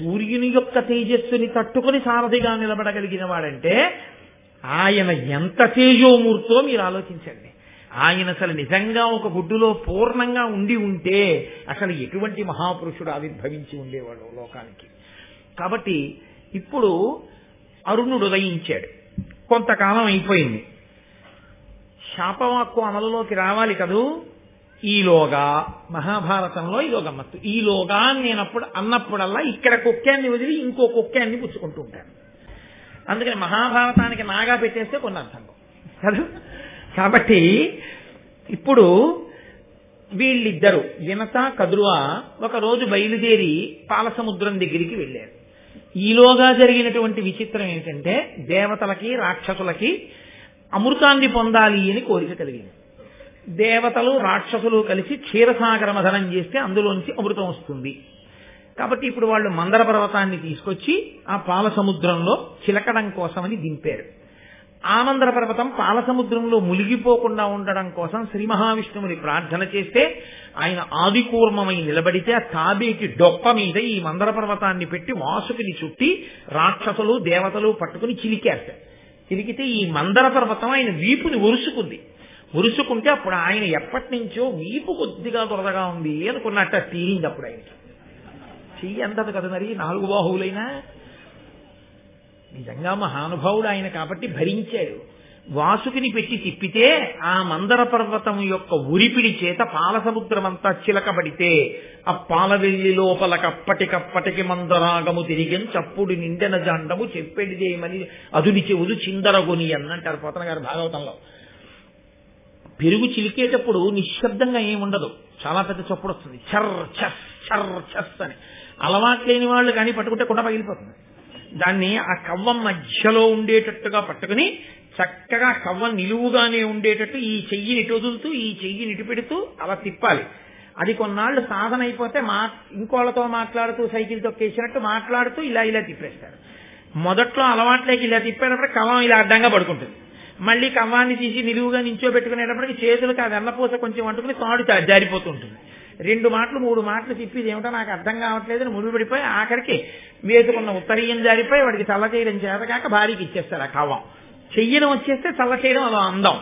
సూర్యుని యొక్క తేజస్సుని తట్టుకుని సారథిగా నిలబడగలిగిన వాడంటే ఆయన ఎంత తేజోమూర్తో మీరు ఆలోచించండి. ఆయన అసలు నిజంగా ఒక గుడ్డులో పూర్ణంగా ఉండి ఉంటే అసలు ఎటువంటి మహాపురుషుడు ఆవిర్భవించి ఉండేవాడు లోకానికి. కాబట్టి ఇప్పుడు అరుణుడు ఉదయించాడు కొంతకాలం అయిపోయింది. శాపవాక్కు అమలులోకి రావాలి కదూ? ఈలోగా మహాభారతంలో ఇదో గమ్మత్తు ఈలోగా నేను అప్పుడు అన్నప్పుడల్లా ఇక్కడ కుక్కాన్ని వదిలి ఇంకో కుక్కాన్ని పుచ్చుకుంటూ ఉంటాను అందుకని మహాభారతానికి నాగా పెట్టేస్తే కొన్ని అర్థం. కదా? కాబట్టి ఇప్పుడు వీళ్ళిద్దరు వినత కదురువ ఒకరోజు బయలుదేరి పాలసముద్రం దగ్గరికి వెళ్ళారు. ఈలోగా జరిగినటువంటి విచిత్రం ఏంటంటే దేవతలకి రాక్షసులకి అమృతాన్ని పొందాలి అని కోరిక కలిగింది. దేవతలు రాక్షసులు కలిసి క్షీరసాగర మథనం చేస్తే అందులోంచి అమృతం వస్తుంది. కాబట్టి ఇప్పుడు వాళ్ళు మందర పర్వతాన్ని తీసుకొచ్చి ఆ పాల సముద్రంలో చిలకడం కోసమని దింపారు. ఆనందర పర్వతం పాల సముద్రంలో మునిగిపోకుండా ఉండడం కోసం శ్రీ మహావిష్ణువుని ప్రార్థన చేస్తే ఆయన ఆదికూర్మమై నిలబడితే ఆ తాబేకి డొప్ప మీద ఈ మందర పర్వతాన్ని పెట్టి వాసుకిని చుట్టి రాక్షసులు దేవతలు పట్టుకుని చిలికేస్తారు. చిలికితే ఈ మందర పర్వతం ఆయన వీపుని ఒరుసుకుంది. మురుసుకుంటే అప్పుడు ఆయన ఎప్పటి నుంచో వీపు కొద్దిగా దొరదగా ఉంది అనుకున్నట్ట తీరింది అప్పుడు ఆయనకి చెయ్యి అందదు కదా మరి? నాలుగు బాహువులైనా? నిజంగా మహానుభావుడు ఆయన కాబట్టి భరించాడు. వాసుకిని పెట్టి తిప్పితే ఆ మందర పర్వతం యొక్క ఉరిపిడి చేత పాలసముద్రమంతా చిలకబడితే ఆ పాలవెల్లి లోపల కప్పటికప్పటికి మందరాగము తిరిగి చప్పుడు నిండెన జాండము చెప్పేడిదేమని అదుని చెవులు చిందరగొని అన్నంటారు పోతన గారు భాగవతంలో. పెరుగు చిలికేటప్పుడు నిశ్శబ్దంగా ఏమి ఉండదు చాలా పెద్ద చప్పుడు వస్తుంది. చర్ చస్ చర్ చస్ అని. అలవాటు లేని వాళ్ళు కానీ పట్టుకుంటే కుండ పగిలిపోతుంది. దాన్ని ఆ కవ్వం మధ్యలో ఉండేటట్టుగా పట్టుకుని చక్కగా కవ్వం నిలువుగానే ఉండేటట్టు ఈ చెయ్యిని ఇటు వదులుతూ ఈ చెయ్యిని ఇటు పెడుతూ అలా తిప్పాలి. అది కొన్నాళ్ళు సాధన అయిపోతే మా ఇంకోళ్ళతో మాట్లాడుతూ సైకిల్ తొక్కేసినట్టు మాట్లాడుతూ ఇలా ఇలా తిప్పేస్తారు. మొదట్లో అలవాట్లేకి ఇలా తిప్పేటప్పుడు కవం ఇలా అడ్డంగా పడుకుంటుంది. మళ్ళీ కవ్వాన్ని తీసి నిలువుగా నించోబెట్టుకునేటప్పటికి చేతులకు ఆ వెన్నపూస కొంచెం అంటుకుని తాడు జారిపోతుంటుంది. రెండు మాటలు మూడు మాటలు తిప్పి ఏమిటో నాకు అర్థం కావట్లేదని ముడిపడిపోయి ఆఖరికి వేసుకున్న ఉత్తరీయం జారిపోయి వాడికి చల్ల చేయడం చేత కాక భార్యకి ఇచ్చేస్తారు ఆ కవ్వం. చెయ్యడం వచ్చేస్తే చల్ల చేయడం అదో అందం.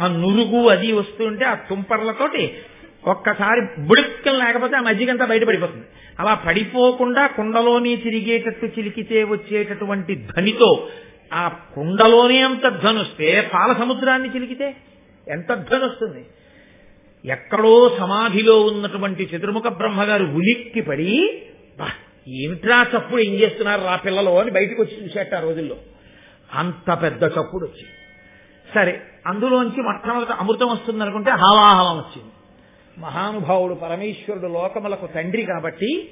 ఆ నురుగు అది వస్తుంటే ఆ తుంపర్లతోటి ఒక్కసారి బుడుక్కలు లేకపోతే ఆ మజ్జిగంతా బయటపడిపోతుంది. అలా పడిపోకుండా కుండలోనే తిరిగేటట్టు చిలికితే వచ్చేటటువంటి ధ్వనితో ఆ కుండలోనే అంత ధ్వనిస్తే పాల సముద్రాన్ని చిలికితే ఎంత ధ్వనిస్తుంది ఎక్కడో సమాధిలో ఉన్నటువంటి చతుర్ముఖ బ్రహ్మగారు ఉలిక్కి పడి ఏమిట్రా చప్పుడు ఏం చేస్తున్నారు రా పిల్లలు అని బయటకు వచ్చి చూసేట ఆ రోజుల్లో. అంత పెద్ద చప్పుడు వచ్చింది సరే అందులోంచి మొట్టమొదటి అమృతం వస్తుంది అనుకుంటే హావాహవం వచ్చింది. మహానుభావుడు పరమేశ్వరుడు లోకములకు తండ్రి కాబట్టి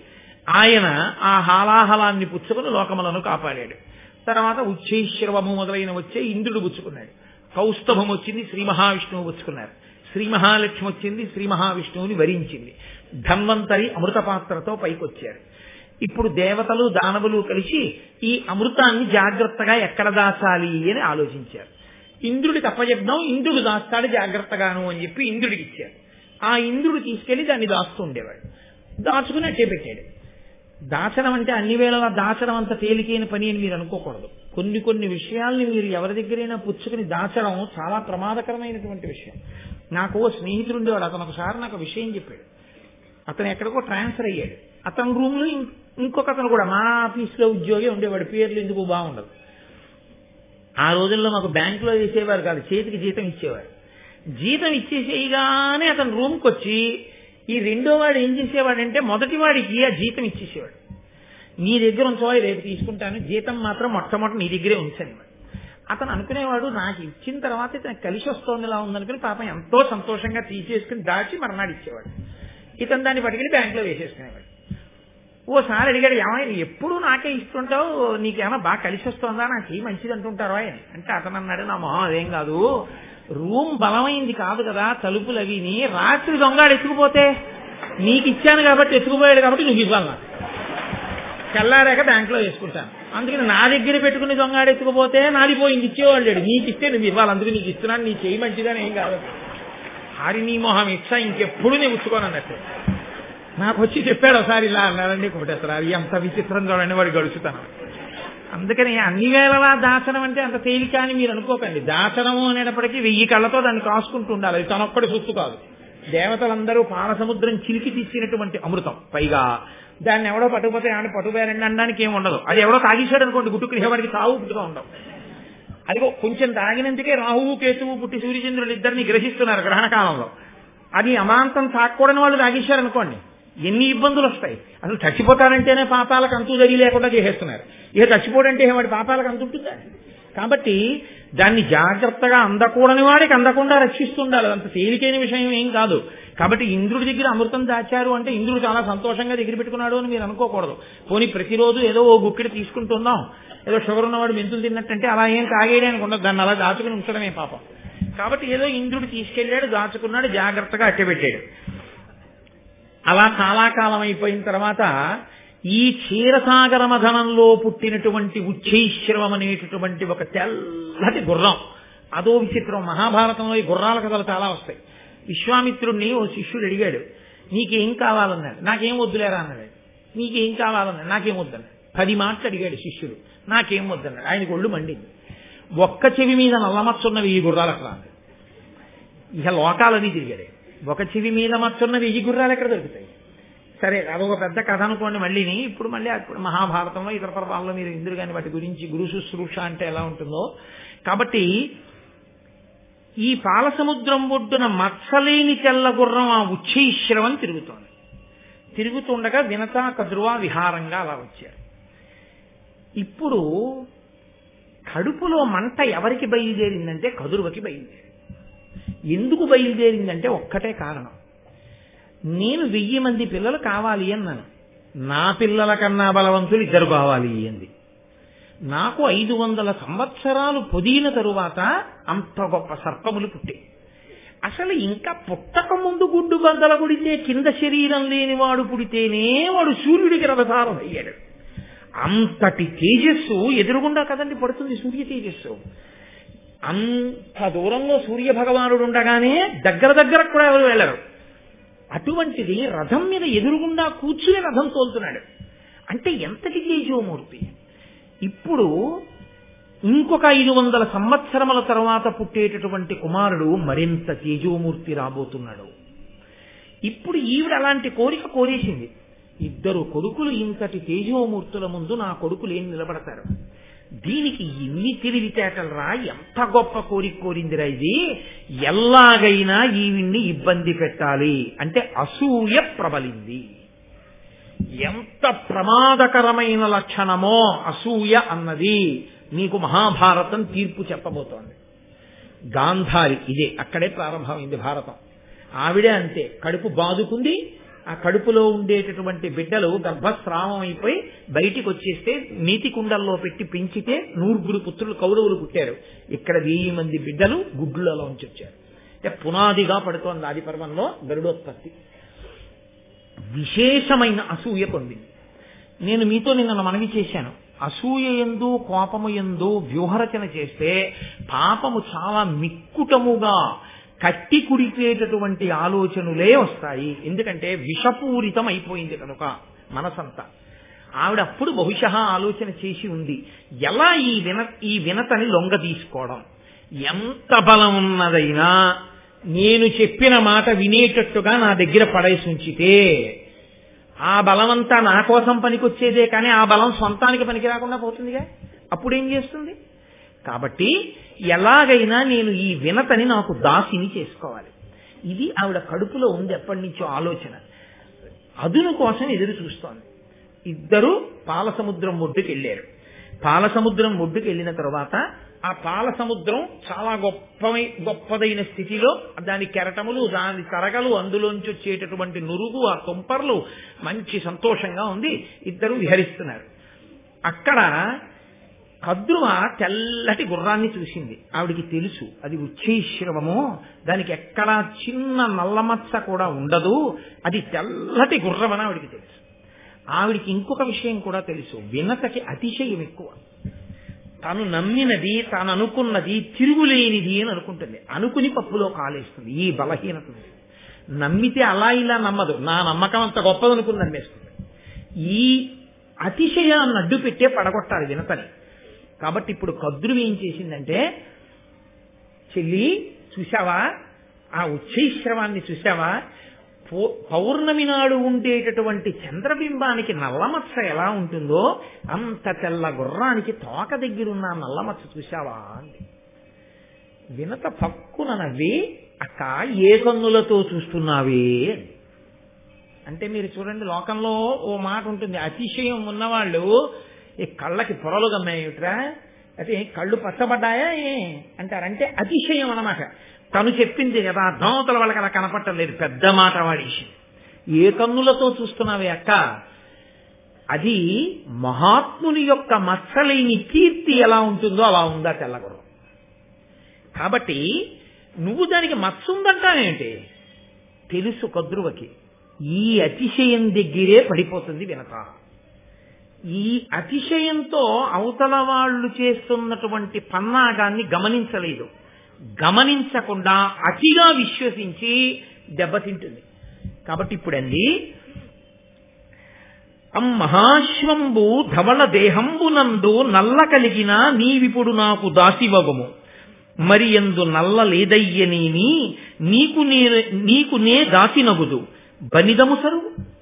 ఆయన ఆ హాలాహలాన్ని పుచ్చుకుని లోకములను కాపాడాడు. తర్వాత ఉచ్చైశ్రవము మొదలైన వచ్చే ఇంద్రుడు పుచ్చుకున్నాడు. కౌస్తభం వచ్చింది శ్రీ మహావిష్ణువు పుచ్చుకున్నారు. శ్రీ మహాలక్ష్మి వచ్చింది శ్రీ మహావిష్ణువుని వరించింది. ధన్వంతరి అమృత పాత్రతో పైకొచ్చారు. ఇప్పుడు దేవతలు దానవులు కలిసి ఈ అమృతాన్ని జాగ్రత్తగా ఎక్కడ దాచాలి అని ఆలోచించారు. ఇంద్రుడికి అప్పచెప్దాం ఇంద్రుడు దాస్తాడు జాగ్రత్తగాను అని చెప్పి ఇంద్రుడికి ఇచ్చారు. ఆ ఇంద్రుడు తీసుకెళ్ళి దాన్ని దాస్తూ ఉండేవాడు. దాచుకుని అట్టే పెట్టాడు దాచడం అంటే అన్ని వేళలా దాచడం అంత తేలికైన పని అని మీరు అనుకోకూడదు. కొన్ని కొన్ని విషయాల్ని మీరు ఎవరి దగ్గరైనా పుచ్చుకుని దాచడం చాలా ప్రమాదకరమైనటువంటి విషయం. నాకు ఓ స్నేహితుడు ఉండేవాడు అతను ఒకసారి నాకు విషయం చెప్పాడు. అతను ఎక్కడికో ట్రాన్స్ఫర్ అయ్యాడు. అతని రూమ్లో ఇంకొక అతను కూడా మా ఆఫీస్లో ఉద్యోగి ఉండేవాడు. పేర్లు ఎందుకు బాగుండదు. ఆ రోజుల్లో మాకు బ్యాంకులో వేసేవారు కాదు చేతికి జీతం ఇచ్చేవారు. జీతం ఇచ్చేసేయగానే అతను రూమ్కి వచ్చి ఈ రెండో వాడు ఏం చేసేవాడంటే మొదటి వాడికి ఆ జీతం ఇచ్చేసేవాడు. నీ దగ్గర ఉంచవా రేపు తీసుకుంటాను. జీతం మాత్రం మొట్టమొదటి నీ దగ్గరే ఉంచని అతను అనుకునేవాడు నాకు ఇచ్చిన తర్వాత ఇతను కలిసి వస్తోంది ఇలా ఉందనుకుని పాపం ఎంతో సంతోషంగా తీసేసుకుని దాచి మర్నాడు ఇచ్చేవాడు. ఇతను దాన్ని పట్టుకెళ్ళి బ్యాంకులో వేసేసుకునేవాడు. ఓసారి అడిగాడు ఏమైనా ఎప్పుడు నాకే ఇస్తుంటావు? నీకేమైనా బాగా కలిసి వస్తుందా? నాకు ఏ మంచిది అంటుంటారు ఆయన అంటే అతను అన్నాడు నా మొహం అదేం కాదు. రూమ్ బలమైంది కాదు కదా తలుపులు అవిని రాత్రి దొంగాడు ఎత్తుకుపోతే నీకు ఇచ్చాను కాబట్టి ఎత్తుకుపోయాడు కాబట్టి నువ్వు ఇవ్వాలి. నాకు తెల్లారాక బ్యాంకులో వేసుకుంటాను. అందుకని నా దగ్గర పెట్టుకుని దొంగాడు ఎత్తుకుపోతే నాది పోయింది ఇచ్చేవాళ్ళు లేడు. నీకు ఇస్తే నువ్వు ఇవ్వాలి. అందుకు నీకు ఇస్తున్నాను నీ చేయి మంచిదని ఏం కాదు. హరి నీ మొహం ఇచ్చా ఇంకెప్పుడు నేను ఉంచుకోను అన్నట్టు. నాకు వచ్చి చెప్పాడు ఒకసారి ఇలా అన్నారండి కోటేశ్వరారు ఎంత విచిత్రం చూడండి వాడు గడుచుతాను. అందుకని అన్ని వేళలా దాచనం అంటే అంత తేలిక అని మీరు అనుకోకండి. దాచనము అనేటప్పటికీ వెయ్యి కళ్ళతో దాన్ని కాసుకుంటూ ఉండాలి. అది తనొక్కడి సొత్తు కాదు. దేవతలందరూ పాల సముద్రం చిలికి తీసినటువంటి అమృతం పైగా. దాన్ని ఎవడో పట్టుకుపోతే ఆయన పట్టుకుపోయారండి అనడానికి ఏమి ఉండదు. అది ఎవడో తాగేశాడు అనుకోండి గుట్టుకు వాడికి తావు పుట్టుగా ఉండవు. అదిగో కొంచెం తాగినందుకే రాహువు కేతువు పుట్టి సూర్యచంద్రులు ఇద్దరిని గ్రహిస్తున్నారు గ్రహణ కాలంలో అది అమాంతం తాకూడని వాళ్ళు తాగేశారనుకోండి. ఎన్ని ఇబ్బందులు వస్తాయి? అసలు చచ్చిపోతారంటేనే పాపాలకు అంతు జరిగి లేకుండా చేసేస్తున్నారు. ఇక చచ్చిపోడంటే వాడి పాపాలకు అంతుంటుందా కాబట్టి దాన్ని జాగ్రత్తగా అందకూడని వాడికి అందకుండా రక్షిస్తుండాలి. అంత తేలికైన విషయం ఏం కాదు. కాబట్టి ఇంద్రుడి దగ్గర అమృతం దాచారు అంటే ఇంద్రుడు చాలా సంతోషంగా దగ్గర పెట్టుకున్నాడు అని మీరు అనుకోకూడదు. పోనీ ప్రతిరోజు ఏదో ఓ గుక్కిడి తీసుకుంటున్నాం. ఏదో షుగర్ ఉన్నవాడు మెంతులు తిన్నట్టంటే అలా ఏం తాగేయడానికి ఉండదు. దాన్ని అలా దాచుకుని ఉంచడమే పాపం. కాబట్టి ఏదో ఇంద్రుడు తీసుకెళ్ళాడు దాచుకున్నాడు జాగ్రత్తగా అట్టబెట్టాడు. అలా చాలా కాలం అయిపోయిన తర్వాత ఈ క్షీరసాగర మధనంలో పుట్టినటువంటి ఉచ్చైశ్రవం అనేటటువంటి ఒక తెల్లటి గుర్రం. అదో విచిత్రం. మహాభారతంలో ఈ గుర్రాల కథలు చాలా వస్తాయి. విశ్వామిత్రుడిని ఓ శిష్యుడు అడిగాడు నీకేం కావాలన్నాడు? నాకేం వద్దులేరా? అన్నాడు. నీకేం కావాలన్నాడు? నాకేం వద్దన్నాడు. పది మాటలు అడిగాడు శిష్యుడు. నాకేం వద్దన్నాడు? ఆయనకు ఒళ్ళు మండింది. ఒక్క చెవి మీద నల్లమచ్చున్నవి ఈ గుర్రాలకు రాదు ఇక లోకాలని తిరిగాడు ఒక చెవి మీద మచ్చున్నవి ఈ గుర్రాలు ఎక్కడ దొరుకుతాయి? సరే అది ఒక పెద్ద కథ అనుకోండి మళ్ళీని. ఇప్పుడు మళ్ళీ అప్పుడు మహాభారతంలో ఇతర పర్వాల్లో మీరు ఇందురు కానీ వాటి గురించి గురు శుశ్రూష అంటే ఎలా ఉంటుందో. కాబట్టి ఈ పాలసముద్రం ఒడ్డున మత్సలేని తెల్ల గుర్రం ఆ ఉచ్చైశ్రవం తిరుగుతోంది. తిరుగుతుండగా వినతా కదురువా విహారంగా అలా వచ్చారు. ఇప్పుడు కడుపులో మంట ఎవరికి బయలుదేరిందంటే కదురువకి బయలుదేరింది. ఎందుకు బయలుదేరిందంటే ఒక్కటే కారణం. నేను వెయ్యి మంది పిల్లలు కావాలి అన్నాను. నా పిల్లల కన్నా బలవంతులు ఇద్దరు కావాలి అంది. నాకు ఐదు వందల సంవత్సరాలు పొదిగిన తరువాత అంత గొప్ప సర్పములు పుట్టే. అసలు ఇంకా పుట్టక ముందు గుడ్డు బద్దల గుడితే కింద శరీరం లేనివాడు పుడితేనే వాడు సూర్యుడికి రథసారం అయ్యాడు. అంతటి తేజస్సు ఎదురుగుండా కదండి పడుతుంది సూర్య తేజస్సు. అంత దూరంలో సూర్య భగవానుడు ఉండగానే దగ్గర దగ్గర కూడా ఎవరు వెళ్ళరు. అటువంటిది రథం మీద ఎదురుగుండా కూర్చుని రథం తోలుతున్నాడు. అంటే ఎంతటి తేజోమూర్తి? ఇప్పుడు ఇంకొక ఐదు వందల సంవత్సరముల తర్వాత పుట్టేటటువంటి కుమారుడు మరింత తేజోమూర్తి రాబోతున్నాడు. ఇప్పుడు ఈవిడ అలాంటి కోరిక కోరేసింది. ఇద్దరు కొడుకులు ఇంతటి తేజోమూర్తుల ముందు నా కొడుకులు ఏం నిలబడతారు? దీనికి ఇన్ని తెలివితేటలరా ఎంత గొప్ప కోరిక కోరిందిరా ఇది? ఎలాగైనా ఈవిడ్ని ఇబ్బంది పెట్టాలి అంటే అసూయ ప్రబలింది. ఎంత ప్రమాదకరమైన లక్షణమో అసూయ అన్నది నీకు మహాభారతం తీర్పు చెప్పబోతోంది. గాంధారి ఇదే అక్కడే ప్రారంభమైంది భారతం. ఆవిడే అంతే కడుపు బాదుకుంది ఆ కడుపులో ఉండేటటువంటి బిడ్డలు గర్భస్రావం అయిపోయి బయటికి వచ్చేస్తే నీతి కుండల్లో పెట్టి పెంచితే నూరుగురు పుత్రులు కౌరవులు పుట్టారు. ఇక్కడ వెయ్యి మంది బిడ్డలు గుడ్లలోంచి వచ్చారు. అంటే పునాదిగా పడుతోంది ఆది పర్వంలో గరుడోత్పత్తి. విశేషమైన అసూయ పొందింది. నేను మీతో నిన్న మనవి చేశాను. అసూయ ఎందు కోపము ఎందు వ్యూహరచన చేస్తే పాపము చాలా మిక్కుటముగా కట్టి కుడిపేటటువంటి ఆలోచనలే వస్తాయి. ఎందుకంటే విషపూరితం అయిపోయింది కనుక మనసంతా. ఆవిడ అప్పుడు బహుశా ఆలోచన చేసి ఉంది. ఎలా ఈ విన ఈ వినతని లొంగ తీసుకోవడం? ఎంత బలం ఉన్నదైనా నేను చెప్పిన మాట వినేటట్టుగా నా దగ్గర పడేసి ఉంచితే ఆ బలమంతా నా కోసం పనికొచ్చేదే కానీ ఆ బలం సొంతానికి పనికి రాకుండా పోతుందిగా? అప్పుడేం చేస్తుంది? కాబట్టి ఎలాగైనా నేను ఈ వినతని నాకు దాసిని చేసుకోవాలి. ఇది ఆవిడ కడుపులో ఉంది ఎప్పటి నుంచో ఆలోచన. అదును కోసం ఎదురు చూస్తోంది. ఇద్దరు పాలసముద్రం ఒడ్డుకి వెళ్ళారు. పాలసముద్రం ఒడ్డుకి వెళ్ళిన తర్వాత ఆ పాల సముద్రం చాలా గొప్పమై గొప్పదైన స్థితిలో దాని కెరటములు దాని తరగలు అందులోంచి వచ్చేటటువంటి నురుగు ఆ తుంపర్లు మంచి సంతోషంగా ఉంది. ఇద్దరు విహరిస్తున్నారు. అక్కడ కద్రువ తెల్లటి గుర్రాన్ని చూసింది. ఆవిడికి తెలుసు అది ఉచ్చైశ్రవము దానికి ఎక్కడా చిన్న నల్లమచ్చ కూడా ఉండదు. అది తెల్లటి గుర్రమని ఆవిడికి తెలుసు. ఆవిడికి ఇంకొక విషయం కూడా తెలుసు. వినతకి అతిశయం ఎక్కువ. తను నమ్మినది తాను అనుకున్నది తిరుగులేనిది అని అనుకుంటుంది. అనుకుని పప్పులో కాలేస్తుంది. ఈ బలహీనత నమ్మితే అలా ఇలా నమ్మదు. నా నమ్మకం అంత గొప్పదనుకుని నమ్మేస్తుంది. ఈ అతిశయాన్ని అడ్డు పెట్టే పడగొట్టాలి వినతని. కాబట్టి ఇప్పుడు కద్రువి ఏం చేసిందంటే చెల్లి చూశావా? ఆ ఉచ్చైశ్రవాన్ని చూశావా? పౌర్ణమి నాడు ఉండేటటువంటి చంద్రబింబానికి నల్లమచ్చ ఎలా ఉంటుందో అంత తెల్ల గుర్రానికి తోక దగ్గరున్న నల్లమచ్చ చూశావా అంది. వినత పక్కున నవ్వి అక్క ఏ కన్నులతో చూస్తున్నావే? అంటే మీరు చూడండి లోకంలో ఓ మాట ఉంటుంది అతిశయం ఉన్నవాళ్ళు ఈ కళ్ళకి పొరలు గమ్మాయిట్రా అయితే కళ్ళు పచ్చబడ్డాయా ఏ? అంటారంటే అతిశయం అనమాట తను చెప్పింది కదా దోమతల వాళ్ళకి అలా కనపట్టలేదు పెద్ద మాట వాడేసి ఏ కన్నులతో చూస్తున్నావే అక్క? అది మహాత్ముని యొక్క మత్సలేని కీర్తి ఎలా ఉంటుందో అలా ఉందా తెల్లగుర్రం కాబట్టి నువ్వు దానికి మత్సుందంటావేంటి తెలుసు కద్రువకి. ఈ అతిశయం దగ్గరే పడిపోతుంది వినతా ఈ అతిశయంతో అవతల వాళ్ళు చేస్తున్నటువంటి పన్నాగాన్ని గమనించలేదు. గమనించకుండా అతిగా విశ్వసించి దెబ్బతింటుంది. కాబట్టి ఇప్పుడండి. అమ్మహాశ్వంబు ధవళ దేహంబునందు నల్ల కలిగిన నీవిపుడు నాకు దాసివగము. మరి ఎందు నల్ల లేదయ్యనేని నీకు నే నీకు నే దాసినగుదు. బనిదము సరువు.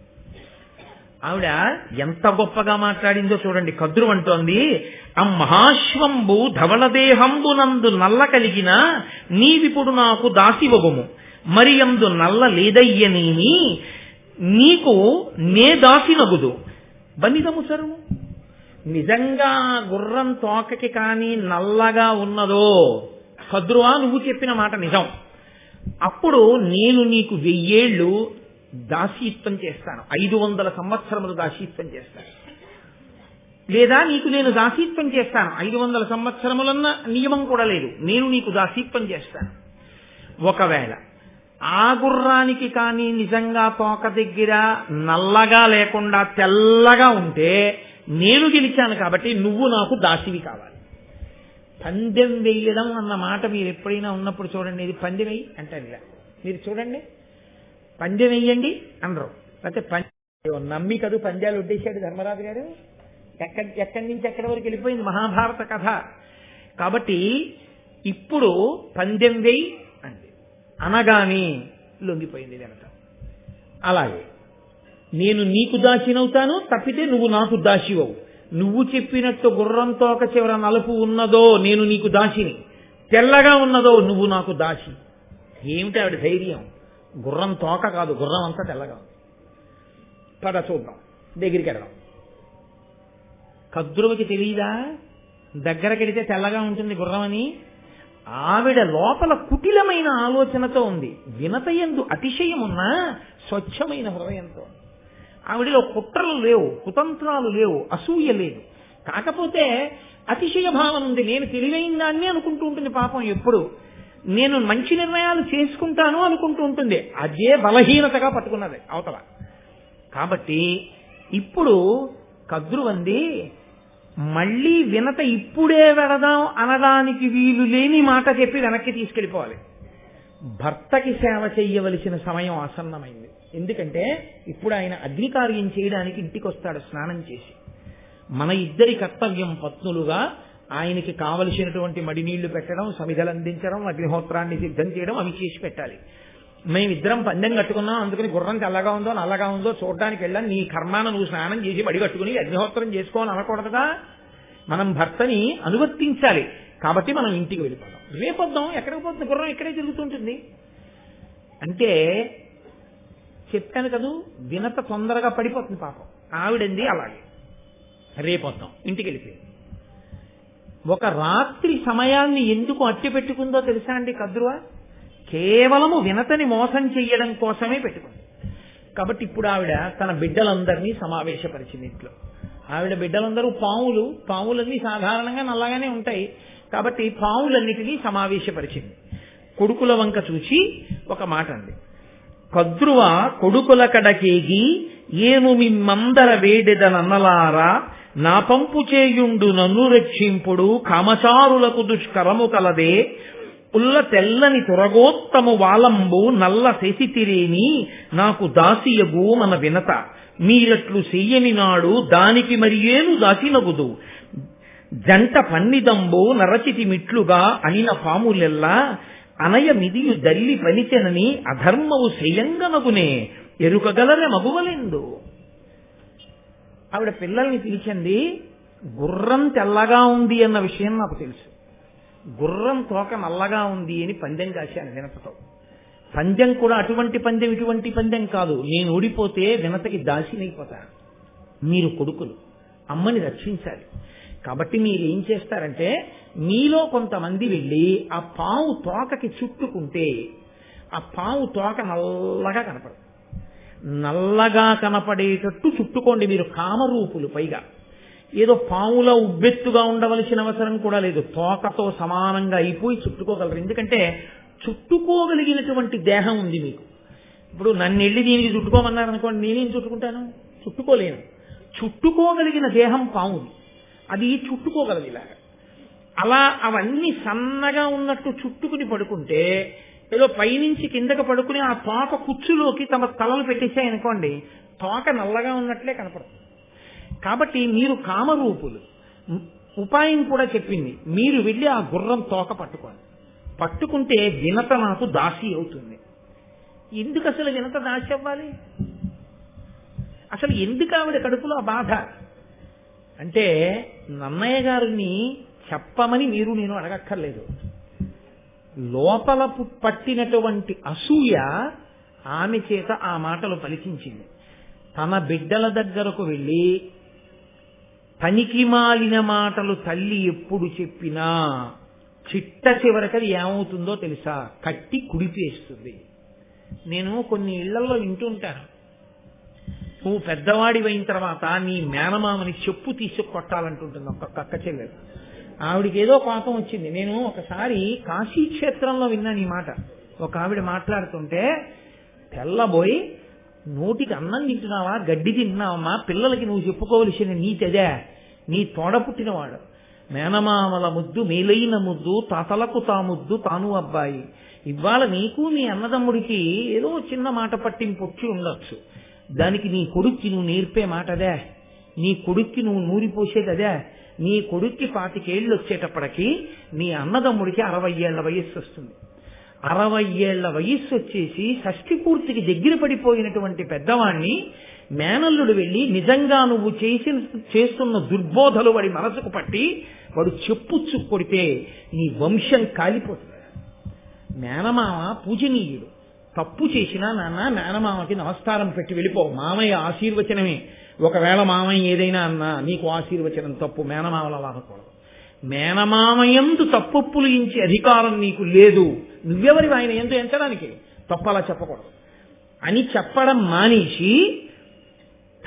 ఆవిడ ఎంత గొప్పగా మాట్లాడిందో చూడండి. కద్రు అంటోంది ఆ మహాశ్వంబు ధవళదేహంబునందు నల్ల కలిగిన నీవిప్పుడు నాకు దాసివగుము. మరి అందు నల్ల లేదయ్యనేమి నీకు నే దాసినగుదు. బనిదము సరువు. నిజంగా గుర్రం తోకకి కానీ నల్లగా ఉన్నదో? కద్రువా నువ్వు చెప్పిన మాట నిజం. అప్పుడు నేను నీకు వెయ్యేళ్ళు దాసీత్వం చేస్తాను. ఐదు వందల సంవత్సరములు దాసీత్వం చేస్తాను. లేదా నీకు నేను దాసీత్వం చేస్తాను. ఐదు వందల సంవత్సరములన్న నియమం కూడా లేదు. నేను నీకు దాసీత్వం చేస్తాను. ఒకవేళ ఆ గుర్రానికి కానీ నిజంగా తోక దగ్గర నల్లగా లేకుండా తెల్లగా ఉంటే నేను గెలిచాను కాబట్టి నువ్వు నాకు దాసివి కావాలి. పందెం వేయడం అన్న మాట మీరు ఎప్పుడైనా ఉన్నప్పుడు చూడండి. ఇది పందెం అంటారు ఇలా. మీరు చూడండి. పందెం వెయ్యండి అనరు లేకపోతే పందెం నమ్మి కదూ పంద్యాలు వడ్డేశాడు ధర్మరాజు గారు. ఎక్కడి ఎక్కడి నుంచి ఎక్కడి వరకు వెళ్ళిపోయింది? మహాభారత కథ. కాబట్టి ఇప్పుడు పందెం వెయ్యి అంది. అనగానే లొంగిపోయింది వెనక. అలాగే నేను నీకు దాసినవుతాను తప్పితే నువ్వు నాకు దాసివవు. నువ్వు చెప్పినట్టు గుర్రం తోక చివర నలుపు ఉన్నదో నేను నీకు దాసిని. తెల్లగా ఉన్నదో నువ్వు నాకు దాసి. ఏమిటి ఆవిడ ధైర్యం? గుర్రం తోక కాదు గుర్రం అంతా తెల్లగా ఉంది. పద చూద్దాం. దగ్గరికి వెళ్ళడం కద్రువకి తెలియదా దగ్గరకెడితే తెల్లగా ఉంటుంది గుర్రం అని? ఆవిడ లోపల కుటిలమైన ఆలోచనతో ఉంది. వినతయందు అతిశయమున్న స్వచ్ఛమైన హృదయంతో ఆవిడలో కుట్రలు లేవు కుతంత్రాలు లేవు అసూయ లేదు. కాకపోతే అతిశయ భావన ఉంది. నేను తెలివైన దాన్ని అనుకుంటూ ఉంటుంది పాపం ఎప్పుడు. నేను మంచి నిర్ణయాలు చేసుకుంటాను అనుకుంటూ ఉంటుంది. అదే బలహీనతగా పట్టుకున్నది అవతల. కాబట్టి ఇప్పుడు కద్రువంది మళ్ళీ వినత ఇప్పుడే వెడదాం అనడానికి వీలు లేని మాట చెప్పి వెనక్కి తీసుకెళ్ళిపోవాలి. భర్తకి సేవ చెయ్యవలసిన సమయం ఆసన్నమైంది. ఎందుకంటే ఇప్పుడు ఆయన అగ్నికార్యం చేయడానికి ఇంటికి వస్తాడు స్నానం చేసి. మన ఇద్దరి కర్తవ్యం పత్నులుగా ఆయనకి కావలసినటువంటి మడినీళ్ళు పెట్టడం సమిధలు అందించడం అగ్నిహోత్రాన్ని సిద్ధం చేయడం అవి చేసి పెట్టాలి. మేమిద్దరం పందెం కట్టుకున్నాం అందుకని గుర్రం తెల్లగా ఉందో నల్లగా ఉందో చూడడానికి వెళ్ళాం. నీ కర్మాన నువ్వు స్నానం చేసి మడి కట్టుకుని అగ్నిహోత్రం చేసుకోవాలని అనకూడదుగా? మనం భర్తని అనువర్తించాలి. కాబట్టి మనం ఇంటికి వెళ్ళిపోదాం. రేపొద్దాం ఎక్కడికి పోతుంది? గుర్రం ఇక్కడే తిరుగుతుంటుంది. అంటే చెప్పాను కదూ వినత తొందరగా పడిపోతుంది పాపం. ఆవిడంది అలాగే. రేపొద్దాం ఇంటికి వెళ్ళిపోయింది ఒక రాత్రి సమయాన్ని ఎందుకు అట్టి పెట్టుకుందో తెలుసా అండి కద్రువ? కేవలము వినతని మోసం చెయ్యడం కోసమే పెట్టుకుంది. కాబట్టి ఇప్పుడు ఆవిడ తన బిడ్డలందరినీ సమావేశపరిచింది ఇంట్లో. ఆవిడ బిడ్డలందరూ పాములు పాములన్నీ సాధారణంగా నల్లగానే ఉంటాయి. కాబట్టి పాములన్నిటినీ సమావేశపరిచింది. కొడుకుల వంక చూచి ఒక మాట అంది. కద్రువ కొడుకుల కడకేగి ఏను మిమ్మందర వేడెదనన్నలారా నా పంపు చేయుండు నన్ను రక్షింపుడు కామచారులకు దుష్కరము కలదే. ఉల్ల తెల్లని తురగోత్తము వాలంబు నల్ల శశితిరేని నాకు దాసియగు మన వినత. మీరట్లు చెయ్యని నాడు దానికి మరియేను దాసినగుదు. జంట పన్నిదంబు నరచితి మిట్లుగా అనిన పాములెల్లా అనయ మిదియు దల్లి పలిచెనని అధర్మవు శ్రేయంగనగునే ఎరుకగలరే మగువలెందు. ఆవిడ పిల్లల్ని పిలిచింది గుర్రం తెల్లగా ఉంది అన్న విషయం నాకు తెలుసు. గుర్రం తోక నల్లగా ఉంది అని పందెం కాశాను వినతతో పందెం కూడా అటువంటి పందెం ఇటువంటి పందెం కాదు. నేను ఓడిపోతే వినతకి దాసినైపోతాను. మీరు కొడుకులు అమ్మని రక్షించాలి. కాబట్టి మీరు ఏం చేస్తారంటే మీలో కొంతమంది వెళ్ళి ఆ పావు తోకకి చుట్టుకుంటే ఆ పావు తోక నల్లగా కనపడదు. నల్లగా కనపడేటట్టు చుట్టుకోండి మీరు కామరూపులు పైగా. ఏదో పాముల ఉబ్బెత్తుగా ఉండవలసిన అవసరం కూడా లేదు. తోకతో సమానంగా అయిపోయి చుట్టుకోగలరు. ఎందుకంటే చుట్టుకోగలిగినటువంటి దేహం ఉంది మీకు. ఇప్పుడు నన్ను వెళ్ళి దీనికి చుట్టుకోమన్నారు అనుకోండి నేనేం చుట్టుకుంటాను? చుట్టుకోలేను. చుట్టుకోగలిగిన దేహం పాముది. అది చుట్టుకోగలదు ఇలాగా. అలా అవన్నీ సన్నగా ఉన్నట్టు చుట్టుకుని పడుకుంటే ఏదో పైనుంచి కిందకి పడుకుని ఆ తోక కుచ్చులోకి తమ తలలు పెట్టేసాయనుకోండి తోక నల్లగా ఉన్నట్లే కనపడుతుంది. కాబట్టి మీరు కామరూపులు. ఉపాయం కూడా చెప్పింది. మీరు వెళ్ళి ఆ గుర్రం తోక పట్టుకోండి. పట్టుకుంటే వినత నాకు దాసి అవుతుంది. ఎందుకు అసలు వినత దాసి అవ్వాలి? అసలు ఎందుకు ఆవిడ కడుపులో ఆ బాధ? అంటే నన్నయ్య గారిని చెప్పమని మీరు నేను అడగక్కర్లేదు. లోపల పట్టినటువంటి అసూయ ఆమె చేత ఆ మాటలు పలికించింది తన బిడ్డల దగ్గరకు వెళ్ళి పనికి మాలిన మాటలు తల్లి ఎప్పుడు చెప్పినా చిట్ట చివరికి ఏమవుతుందో తెలుసా? కట్టి కుడిపేస్తుంది. నేను కొన్ని ఇళ్ళలో వింటుంటాను. నువ్వు పెద్దవాడి అయిన తర్వాత నీ మేనమామని చెప్పు తీసి కొట్టాలంటుంటుంది ఒక కక్క చెల్లెలు. ఆవిడికి ఏదో కోపం వచ్చింది. నేను ఒకసారి కాశీ క్షేత్రంలో విన్నాను ఈ మాట. ఒక ఆవిడ మాట్లాడుతుంటే తెల్లబోయి నోటికి అన్నం తింటున్నావా? గడ్డి తింటున్నావమ్మా? పిల్లలకి నువ్వు చెప్పుకోవలసిన నీతి అదే నీ తోడ పుట్టినవాడు. మేనమామల ముద్దు మేలైన ముద్దు తాతలకు తా ముద్దు తాను అబ్బాయి. ఇవాళ నీకు నీ అన్నదమ్ముడికి ఏదో చిన్న మాట పట్టింపు వచ్చి ఉండొచ్చు. దానికి నీ కొడుక్కి నువ్వు నేర్పే మాటదే. నీ కొడుక్కి నువ్వు నూరిపోసేది అదే నీ కొడుక్కి పాతికేళ్ళు వచ్చేటప్పటికి నీ అన్నదమ్ముడికి అరవై ఏళ్ళ వయస్సు వస్తుంది. అరవై ఏళ్ళ వయస్సు వచ్చేసి షష్ఠి పూర్తికి దగ్గర పడిపోయినటువంటి పెద్దవాణ్ణి మేనల్లుడు వెళ్ళి నిజంగా నువ్వు చేసి చేస్తున్న దుర్బోధలు వాడి మనసుకు పట్టి వాడు చెప్పుచ్చు కొడితే నీ వంశం కాలిపోతుంది. మేనమామ పూజనీయుడు. తప్పు చేసినా నాన్న మేనమామకి నమస్కారం పెట్టి వెళ్ళిపో. మామయ్య ఆశీర్వచనమే. ఒకవేళ మామయ్య ఏదైనా అన్నా నీకు ఆశీర్వచనం తప్పు మేనమామల వాడకూడదు మేనమామయందు తప్పులు ఇంచే అధికారం నీకు లేదు. నువ్వెవరి ఆయన ఎందు ఎంచడానికి? తప్పలా అలా చెప్పకూడదు. అని చెప్పడం మానేసి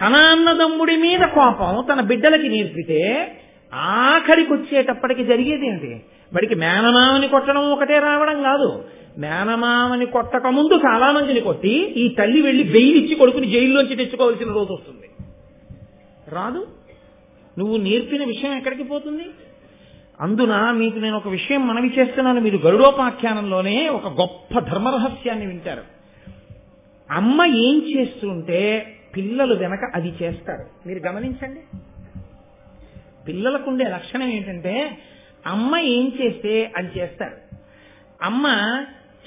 తన అన్నదమ్ముడి మీద కోపం తన బిడ్డలకి నేర్పితే ఆఖరికి వచ్చేటప్పటికి జరిగేది ఏంటి? వాడికి మేనమామని కొట్టడం ఒకటే రావడం కాదు. మేనమామని కొట్టక ముందు చాలా మందిని కొట్టి ఈ తల్లి వెళ్ళి బెయిలిచ్చి కొడుకుని జైల్లోంచి తెచ్చుకోవాల్సిన రోజు వస్తుంది. రాదు. నువ్వు నేర్పిన విషయం ఎక్కడికి పోతుంది? అందున మీకు నేను ఒక విషయం మనవి చేస్తున్నాను. మీరు గరుడోపాఖ్యానంలోనే ఒక గొప్ప ధర్మరహస్యాన్ని వింటారు. అమ్మ ఏం చేస్తుంటే పిల్లలు వెనక అది చేస్తారు. మీరు గమనించండి. పిల్లలకుండే లక్షణం ఏంటంటే అమ్మ ఏం చేస్తే అది చేస్తారు. అమ్మ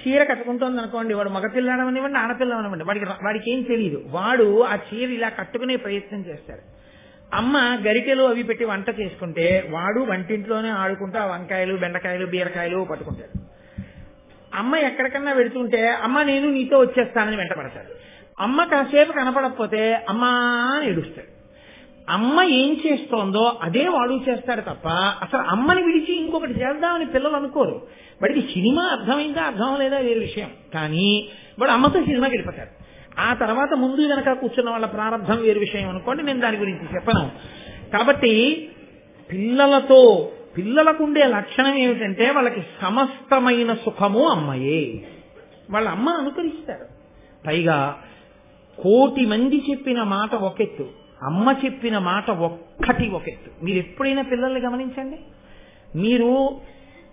చీర కట్టుకుంటోంది అనుకోండి వాడు మగపిల్లాడు అవనివ్వండి ఆడపిల్ల వాడికి వాడికి ఏం తెలియదు వాడు ఆ చీర ఇలా కట్టుకునే ప్రయత్నం చేస్తాడు అమ్మ గరిటెలు అవి పెట్టి వంట చేసుకుంటే వాడు వంటింట్లోనే ఆడుకుంటూ ఆ వంకాయలు బెండకాయలు బీరకాయలు పట్టుకుంటాడు. అమ్మ ఎక్కడికన్నా వెళుతుంటే అమ్మ నేను నీతో వచ్చేస్తానని వెంటపడతాడు. అమ్మ కాసేపు కనపడకపోతే అమ్మా అని ఏడుస్తాడు. అమ్మ ఏం చేస్తోందో అదే వాడు చేస్తాడు తప్ప అసలు అమ్మని విడిచి ఇంకొకటి చేద్దామని పిల్లలు అనుకోరు. వాడికి సినిమా అర్థమైందా అర్థం లేదా వేరే విషయం. కానీ వాడు అమ్మతో సినిమా గడిపోతాడు ఆ తర్వాత ముందు వెనక కూర్చున్న వాళ్ళ ప్రారంభం వేరు విషయం అనుకోండి నేను దాని గురించి చెప్పను. కాబట్టి పిల్లలతో పిల్లలకుండే లక్షణం ఏమిటంటే వాళ్ళకి సమస్తమైన సుఖము అమ్మయే. వాళ్ళ అమ్మ అనుకరిస్తారు. పైగా కోటి మంది చెప్పిన మాట ఒకెత్తు అమ్మ చెప్పిన మాట ఒక్కటి ఒకెత్తు. మీరు ఎప్పుడైనా పిల్లల్ని గమనించండి? మీరు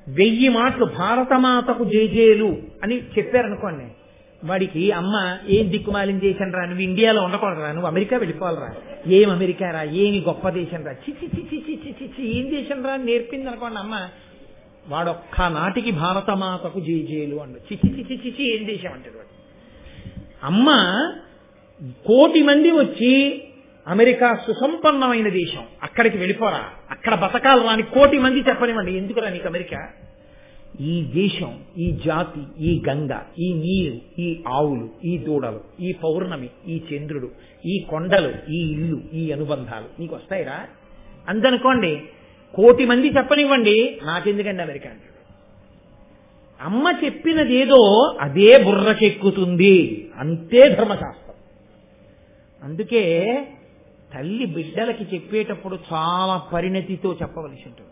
వెయ్యి మాటలు భారతమాతకు జేజేలు అని చెప్పారనుకోండి వాడికి అమ్మ ఏం దిక్కుమాలిం దేశం రా నువ్వు ఇండియాలో ఉండకూడదురా నువ్వు అమెరికా వెళ్ళిపోవాలరా ఏం అమెరికా రా ఏమి గొప్ప దేశం రా చిచి చిచి చిచి చిచి ఏం దేశం రా అని నేర్పింది అనుకోండి అమ్మ వాడొక్క నాటికి భారతమాతకు జేజేలు అన్న చిచి చిచి చిచి ఏం దేశం అంటాడు వాడు అమ్మ కోటి మంది వచ్చి అమెరికా సుసంపన్నమైన దేశం అక్కడికి వెళ్ళిపోరా అక్కడ బతకాలి రాని కోటి మంది చెప్పనివ్వండి ఎందుకురా నీకు అమెరికా ఈ దేశం ఈ జాతి ఈ గంగ ఈ నీరు ఈ ఆవులు ఈ దూడలు ఈ పౌర్ణమి ఈ చంద్రుడు ఈ కొండలు ఈ ఇల్లు ఈ అనుబంధాలు నీకు వస్తాయిరా? అందనుకోండి కోటి మంది చెప్పనివ్వండి నాకెందుకండి అమెరికా అంటాడు. అమ్మ చెప్పినదేదో అదే బుర్రకెక్కుతుంది. అంతే ధర్మశాస్త్రం. అందుకే తల్లి బిడ్డలకి చెప్పేటప్పుడు చాలా పరిణతితో చెప్పవలసి ఉంటుంది.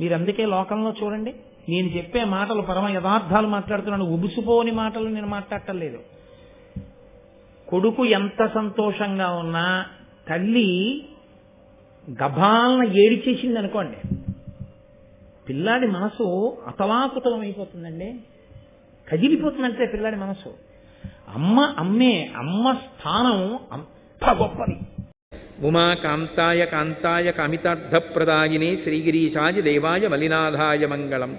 మీరు అందుకే లోకంలో చూడండి. నేను చెప్పే మాటలు పరమ యథార్థాలు మాట్లాడుతున్నాను ఉబుసుపోని మాటలు నేను మాట్లాడటం లేదు కొడుకు ఎంత సంతోషంగా ఉన్నా తల్లి గభాలన ఏడిచేసింది అనుకోండి పిల్లాడి మనసు అతలాకుతలం అయిపోతుందండి. కదిలిపోతుందంటే పిల్లాడి మనసు. అమ్మ అమ్మే అమ్మ స్థానం అంత గొప్పది. ఉమా కాంతాయ కాంతాయ కామితార్థప్రదాయినే శ్రీగిరీశాయ దేవాయ మలినాథాయ మంగళం.